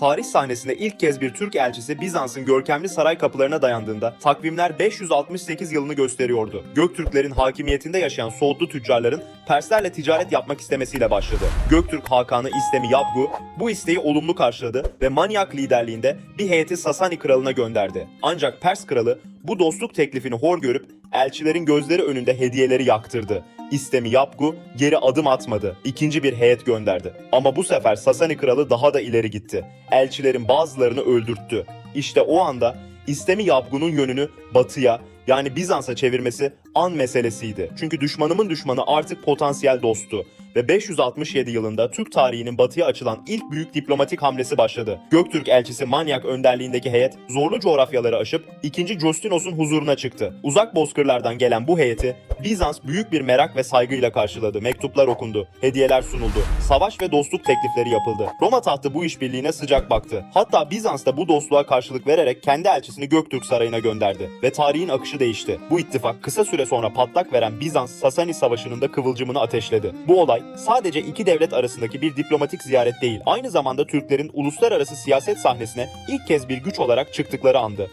Tarih sahnesinde ilk kez bir Türk elçisi Bizans'ın görkemli saray kapılarına dayandığında takvimler 568 yılını gösteriyordu. Göktürklerin hakimiyetinde yaşayan Soğutlu tüccarların Perslerle ticaret yapmak istemesiyle başladı. Göktürk Hakanı İstemi Yabgu bu isteği olumlu karşıladı ve Manyak liderliğinde bir heyeti Sasani kralına gönderdi. Ancak Pers kralı bu dostluk teklifini hor görüp elçilerin gözleri önünde hediyeleri yaktırdı. İstemi Yapgu geri adım atmadı. İkinci bir heyet gönderdi. Ama bu sefer Sasani kralı daha da ileri gitti. Elçilerin bazılarını öldürttü. İşte o anda İstemi Yapgu'nun yönünü batıya yani Bizans'a çevirmesi an meselesiydi. Çünkü düşmanımın düşmanı artık potansiyel dosttu ve 567 yılında Türk tarihinin batıya açılan ilk büyük diplomatik hamlesi başladı. Göktürk elçisi Manyak önderliğindeki heyet zorlu coğrafyaları aşıp 2. Justinos'un huzuruna çıktı. Uzak bozkırlardan gelen bu heyeti Bizans büyük bir merak ve saygıyla karşıladı. Mektuplar okundu, hediyeler sunuldu, savaş ve dostluk teklifleri yapıldı. Roma tahtı bu işbirliğine sıcak baktı. Hatta Bizans da bu dostluğa karşılık vererek kendi elçisini Göktürk sarayına gönderdi ve tarihin akışı değişti. Bu ittifak kısa süre sonra patlak veren Bizans-Sasani savaşının da kıvılcımını ateşledi. Bu olay sadece iki devlet arasındaki bir diplomatik ziyaret değil, aynı zamanda Türklerin uluslararası siyaset sahnesine ilk kez bir güç olarak çıktıkları andı.